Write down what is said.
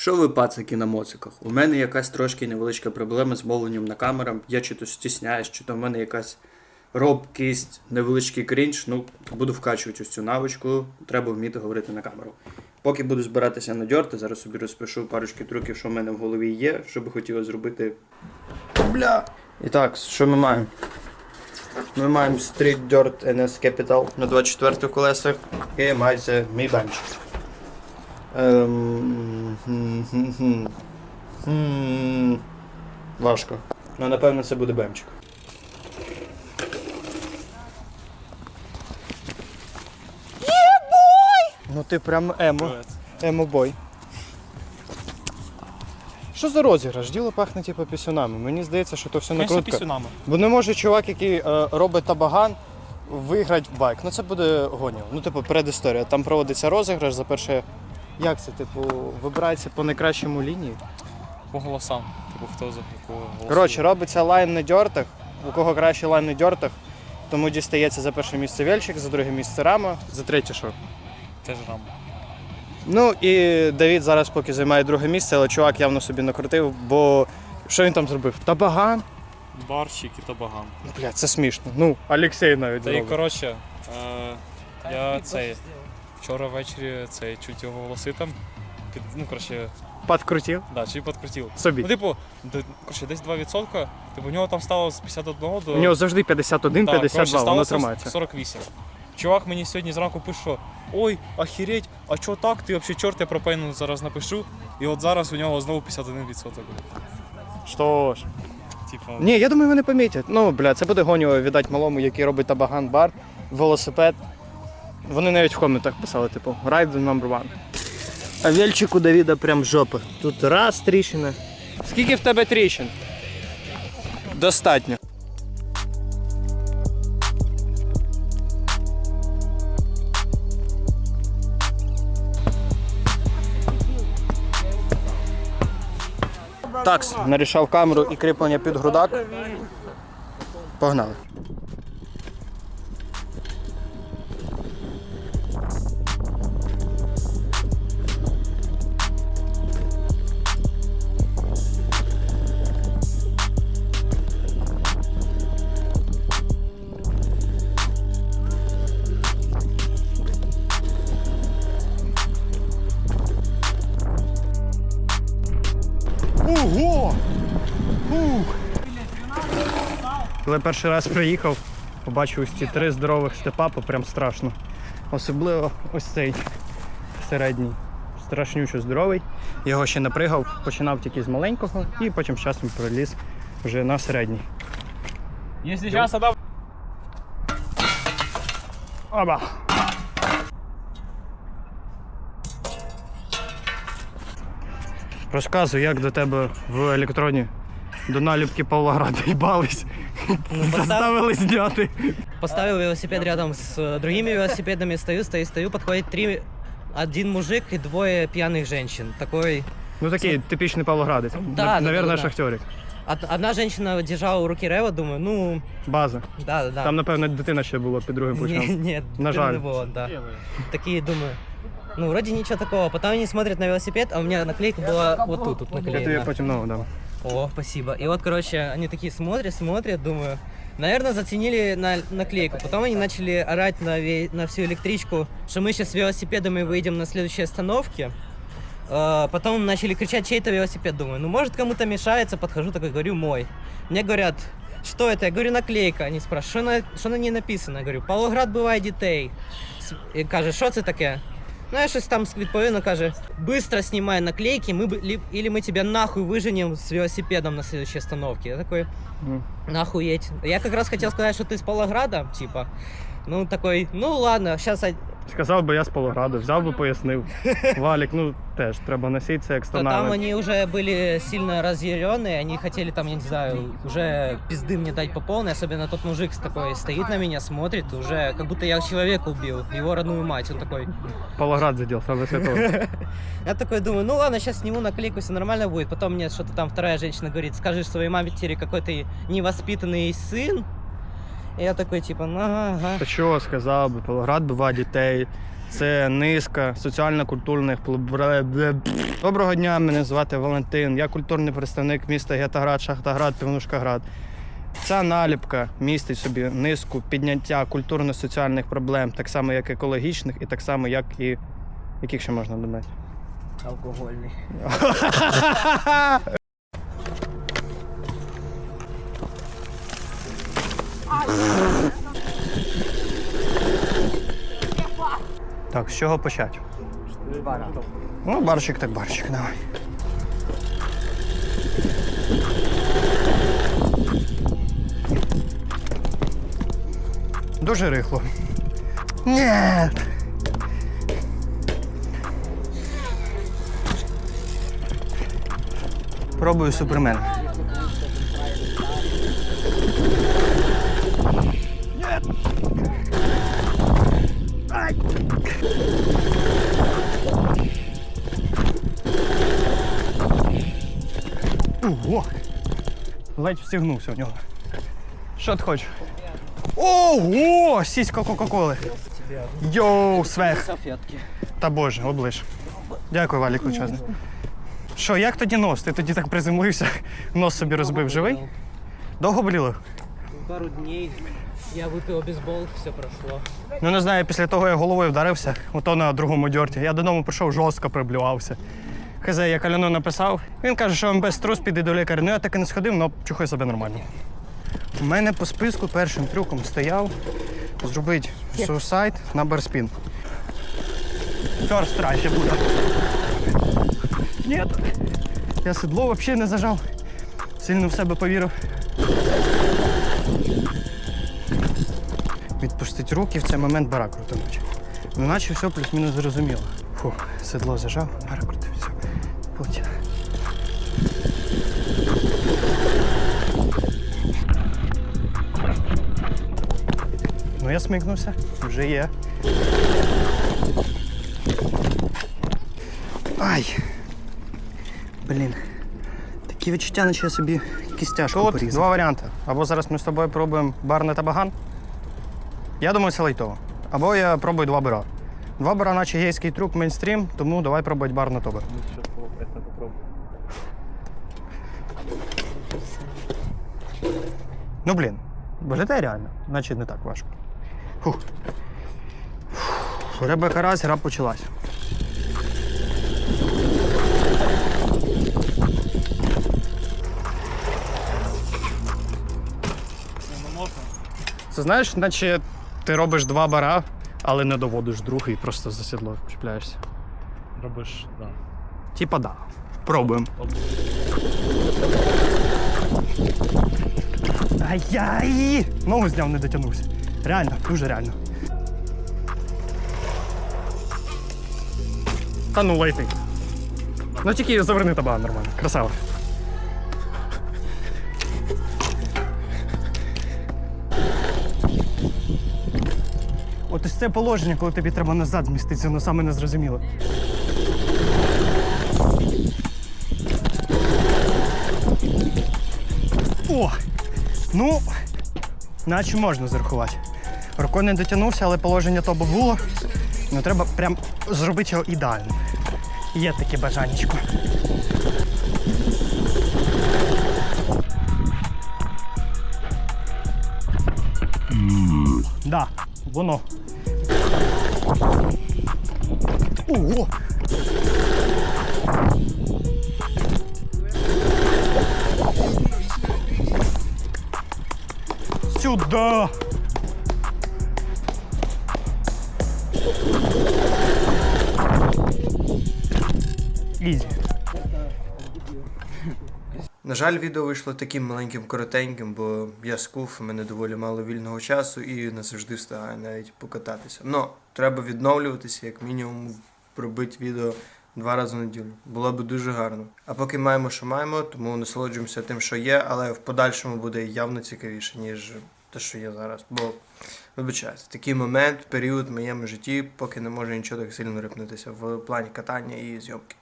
Що ви пацаки на моциках? У мене якась трошки невеличка проблема з мовленням на камерам. Я чи то стісняюсь, чи то в мене якась робкість, невеличкий крінж. Ну, буду вкачувати ось цю навичку. Треба вміти говорити на камеру. Поки буду збиратися на дьорти, зараз собі розпишу парочки трюків, що в мене в голові є, що би хотілося зробити. Бля! І так, що ми маємо? Ми маємо Street Dirt NS Capital на 24 колесах і мається мій бенч. Ем. Важко. Ну, напевно, це буде бемчик. Ну ти прям емо. Емо-бой. Що за розіграш? Діло пахне типу пісюнами. Мені здається, що то все накрутка. пісюнами. Бо не може чувак, який е, робить табаган, виграти байк. Ну це буде гоню. Ну, типу, предісторія. Там проводиться розіграш за перше. Як це, типу, вибирається по найкращому лінії? По голосам. Типу хто за якого голосу. Коротше, робиться лайн на дьортах. У кого краще лайн на дьортах, тому дістається за перше місце Вельчик, за друге місце Рама, за третє що? Теж рам. Ну і Давід зараз поки займає друге місце, але чувак явно собі накрутив, бо що він там зробив? Табаган? Барщик і табаган. Бля, це смішно. Ну, Олексій навіть Та і зробив. коротше, е, я цей вчора ввечері цей чуть його голоси там. Під, ну, коротше, Подкрутив да, чуть підкрутив. собі. Ну, типу, до- коротше, десь 2%. Типу, у нього там стало з 51 до. У нього завжди 51, Да, 52, коротше, воно стало тримається. 48. Чувак мені сьогодні зранку пише, що ой, охереть, а чого так? Ти взагалі чорт, я про пейну зараз напишу. І от зараз у нього знову 51%. Що ж. Типу, Ні, я думаю, вони помітять. Ну, бля, це буде гоню віддать малому, який робить табаган бар, велосипед. Вони навіть в коментах писали, типу, ride number one. А вельчик у Давіда прям жопа. Тут раз тріщина. Скільки в тебе тріщин? Достатньо. Такс, нарішав камеру і кріплення під грудак. Погнали. Ого! Ух! Коли перший раз приїхав, побачив ось ці три здорових степапи, прям страшно. Особливо ось цей середній. Страшнючо здоровий. Його ще не пригав, починав тільки з маленького і потім з часом проліз вже на середній. Якщо зараз Оба! Розказуй, як до тебе в електроні до наліпки Павлограда їбались. Заставили зняти. Поставил велосипед рядом с э, другими велосипедами, стою, стою, стою, подходит три, один мужик и двое пьяных женщин. Такой, Ну такий типічний Павлоградець. Да, Нав- да, Наверное, да, да. шахтерик. од- одна женщина держала у руки Рева, думаю, ну, База. да, да, да. Там, напевно, дитина ще була під другим Не- плечем. Нет, На дым жаль. не было, да. Такие, думаю, ну, вроде ничего такого. Потом они смотрят на велосипед, а у меня наклейка была вот тут, тут Я тобі наклеена. потім нову дам. О, спасибо. И вот, короче, они такие смотрят, смотрят, думаю, наверное, заценили на наклейку. Потом они начали орать на, ве- на всю электричку, что мы сейчас с велосипедами выйдем на следующей остановке. А, Потом начали кричать чей-то велосипед. Думаю, ну может кому-то мешается, подхожу, такой говорю, мой. Мне говорят, что это? Я говорю, наклейка. Они спрашивают, что на, що на ній написано? Я говорю, Павлоград буває дітей. С- І каже, що це таке? Ну, я щось там відповів, ну, каже, быстро снимай наклейки, мы бы, ли- или мы тебя нахуй выженем с велосипедом на следующей остановке. Я такой, Ну. нахуеть. Я как раз хотел сказать, что ты с Павлограда, типа. Ну, такой, ну ладно, сейчас Сказав би я з Павлограду, взяв би пояснив. Валік, ну теж треба носитися як то там станали. они уже были сильно разъяренные, они хотели там, я не знаю, уже пизды мне дать по полной, особенно тот мужик такой стоит на меня, смотрит, уже как будто я человека убил, его родную мать, он такой, Павлоград заділ, саме святого. Я такой думаю, ну ладно, сейчас сниму наклейку, все нормально будет. Потом мне что-то там вторая женщина говорит, скажи своей матери, какой ты невоспитанный сын. И я такой, типа, ну ага. Та що сказав би, Павлоград бува дітей. Це низка соціально-культурних Доброго дня, мене звати Валентин. Я культурний представник міста Гетаград, Шахтаград, Півнушкаград. Ця наліпка містить собі низку підняття культурно-соціальних проблем, так само як екологічних, і так само, як і яких ще можна додати. Алкогольный. Так, з чого почати? Ну, барчик так барчик, давай. Дуже рихло. Ні. Пробую супермен. Ого! Ледь встигнувся в нього. Що ти хочеш? Ого! Сіська Кока-Коли. Йоу, свех. Та боже, оближ. Дякую, Валік Лучезний. Що, як тоді нос? Ти тоді так приземлився, нос собі розбив живий? Довго боліло? Пару дней я выпил бейсбол, все прошло. Ну не знаю, після того я головою вдарився, ото на другому дьорті. Я додому прийшов, жорстко приблювався. Хз, я Каляну написав. Він каже, що він без трус піде до лікаря. Ну я так і не сходив, але чухаю себе нормально. У мене по списку першим трюком стояв зробити суїсайд на барспін. Ферст тry буде. Ні. Я седло взагалі не зажав. Сильно в себе повірив. Відпустити руки в цей момент бара крутануть. Ну, наче все плюс-мінус зрозуміло. Фух, седло зажав, бара Потім. Ну, я смикнувся, вже є. Ай! Блін. Такі відчуття, наче я собі кістяшку Тут порізав. два варіанти. Або зараз ми з тобою пробуємо барне та баган. Я думаю, це лайтово. Або я пробую два бара. Два бара, наче гейський трюк, мейнстрім, тому давай пробувати бар на тобі. Ну блін, виглядає реально, значить не так важко. Фух. Фух. Ребека раз, гра почалась. Це знаєш, наче ти робиш два бара, але не доводиш другий, просто за сідло чіпляєшся. Робиш, да. Типа да. Пробуємо. Ай-яй! Ногу зняв, не дотягнувся. Реально, дуже реально. Та ну лайтий. Ну тільки заверни таба нормально. Красава. От ось це положення, коли тобі треба назад зміститися, воно саме незрозуміло. Ну, наче можна зарахувати. Рукою не дотягнувся, але положення то було. Ну треба прям зробити його ідеальним. Є таке бажанечко. Да, воно. Ого! Сюда! Ізі. На жаль, відео вийшло таким маленьким коротеньким, бо я скуф, у мене доволі мало вільного часу і не завжди встигаю навіть покататися. Ну, треба відновлюватися, як мінімум, робити відео два рази в неділю. Було б дуже гарно. А поки маємо, що маємо, тому насолоджуємося тим, що є, але в подальшому буде явно цікавіше, ніж те, що є зараз. Бо, вибачаюсь, такий момент, період в моєму житті, поки не може нічого так сильно рипнутися в плані катання і зйомки.